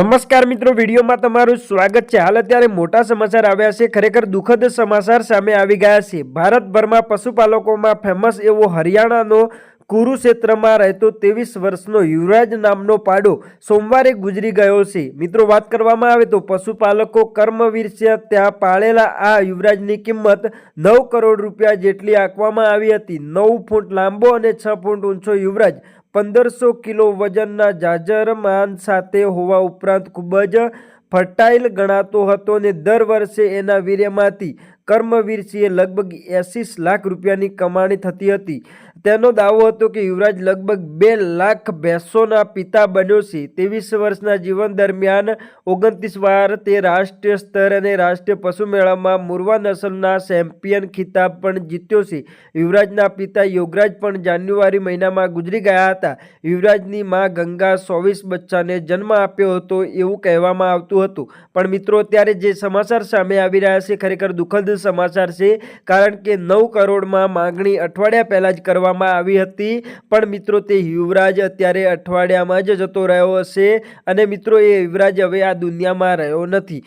નમસ્કાર મિત્રો, વિડીયોમાં તમારું સ્વાગત છે. હાલ અત્યારે મોટા સમાચાર આવ્યા છે. ખરેખર દુઃખદ સમાચાર સામે આવી ગયા છે. ભારતભરમાં પશુપાલકોમાં ફેમસ એવો હરિયાણાનો કુરુક્ષેત્રમાં રહેતો ત્રેવીસ વર્ષનો યુવરાજ નામનો પાડો સોમવારે ગુજરી ગયો છે. મિત્રો, વાત કરવામાં આવે તો પશુપાલકો કર્મવીર છે. ત્યાં પાળેલા આ યુવરાજની કિંમત નવ કરોડ રૂપિયા જેટલી આંકવામાં આવી હતી. નવ ફૂટ લાંબો અને છ ફૂટ ઊંચો યુવરાજ પંદરસો કિલો વજનના જાજરમાન સાથે હોવા ઉપરાંત ખૂબ જ ફર્ટાઇલ ગણાતો હતો અને દર વર્ષે એના વીર્યમાંથી કર્મવીરસિંહે લગભગ એંસી લાખ રૂપિયાની કમાણી થતી હતી. તેનો દાવો હતો કે યુવરાજ લગભગ બે લાખ ભેંસોના પિતા બન્યો છે. ત્રેવીસ વર્ષના જીવન દરમિયાન ઓગણત્રીસ વાર તે રાષ્ટ્રીય સ્તર અને રાષ્ટ્રીય પશુ મેળામાં મુરવા નસલના ચેમ્પિયન ખિતાબ પણ જીત્યો છે. યુવરાજના પિતા યોગરાજ પણ જાન્યુઆરી મહિનામાં ગુજરી ગયા હતા. યુવરાજની મા ગંગા ચોવીસ બચ્ચાને જન્મ આપ્યો હતો એવું કહેવામાં આવતું હતું. પણ મિત્રો, અત્યારે જે સમાચાર સામે આવી રહ્યા છે, ખરેખર સમાચાર છે. કારણ કે નવ કરોડમાં માંગણી અઠવાડિયા પહેલાં જ કરવામાં આવી હતી. પણ મિત્રો, તે યુવરાજ અત્યારે અઠવાડિયામાં જ જતો રહ્યો હશે અને મિત્રો, એ યુવરાજ હવે આ દુનિયામાં રહ્યો નથી.